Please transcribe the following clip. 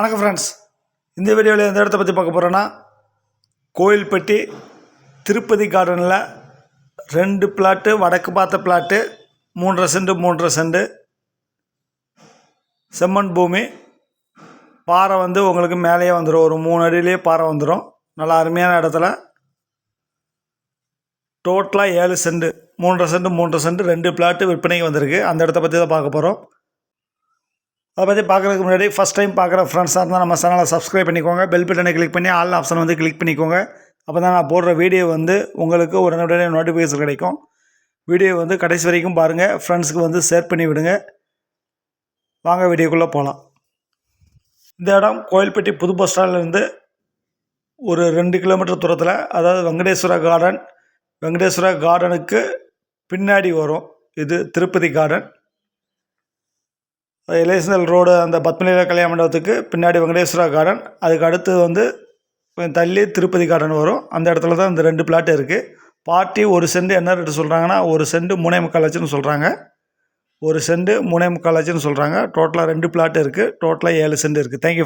வணக்கம் ஃப்ரெண்ட்ஸ் இந்த வீடியோவில் எந்த இடத்த பற்றி பார்க்க போகிறோன்னா கோயில்பட்டி திருப்பதி கார்டனில் ரெண்டு பிளாட்டு வடக்கு பார்த்த பிளாட்டு மூன்றரை செண்டு மூன்றரை செண்டு செம்மண் பூமி. பாறை வந்து உங்களுக்கு மேலேயே வந்துடும் ஒரு மூணு அடியிலேயே பாறை வந்துடும் நல்லா அருமையான இடத்துல. டோட்டலாக ஏழு செண்டு மூன்றரை செண்டு மூன்றரை செண்டு ரெண்டு பிளாட்டு விற்பனைக்கு வந்திருக்கு. அந்த இடத்த பற்றி தான் பார்க்க போகிறோம் அதை பற்றி பார்க்குறதுக்கு முன்னாடி ஃபஸ்ட் டைம் பார்க்குற ஃப்ரெண்ட்ஸாக இருந்தால் நம்ம சேனலை சப்ஸ்கிரைப் பண்ணிக்கோங்க. பெல் பட்டனை கிளிக் பண்ணி ஆல் ஆப்ஷன் வந்து கிளிக் பண்ணிக்கோங்க. அப்போ தான் நான் போடுற வீடியோ வந்து உங்களுக்கு உடனே நோட்டிஃபிகேஷன் கிடைக்கும். வீடியோ வந்து கடைசி வரைக்கும் பாருங்கள் ஃப்ரெண்ட்ஸுக்கு வந்து ஷேர் பண்ணி விடுங்க. வாங்க வீடியோக்குள்ளே போகலாம் இந்த இடம் கோயில்பட்டி புது பஸ் ஸ்டாண்ட்லேருந்து ஒரு ரெண்டு கிலோமீட்டர் தூரத்தில் அதாவது வெங்கடேஸ்வரா கார்டன் வெங்கடேஸ்வரா கார்டனுக்கு பின்னாடி வரும். இது திருப்பதி கார்டன் எலேசனல் ரோடு அந்த பத்மலீலா கல்யாண மண்டபத்துக்கு பின்னாடி வெங்கடேஸ்வரா கார்டன் அதுக்கு அடுத்து வந்து கொஞ்சம் தள்ளி திருப்பதி கார்டன் வரும். அந்த இடத்துல தான் இந்த ரெண்டு பிளாட் இருக்குது பார்ட்டி ஒரு சென்ட் என்ன ரேட்டு சொல்கிறாங்கன்னா ஒரு சென்ட் மூணே முக்கால் லட்சம்னு சொல்கிறாங்க ஒரு சென்ட் மூணே முக்கால் லட்சம்னு சொல்கிறாங்க டோட்டலாக ரெண்டு பிளாட் இருக்குது டோட்டலாக ஏழு சென்ட் இருக்குது தேங்க்யூ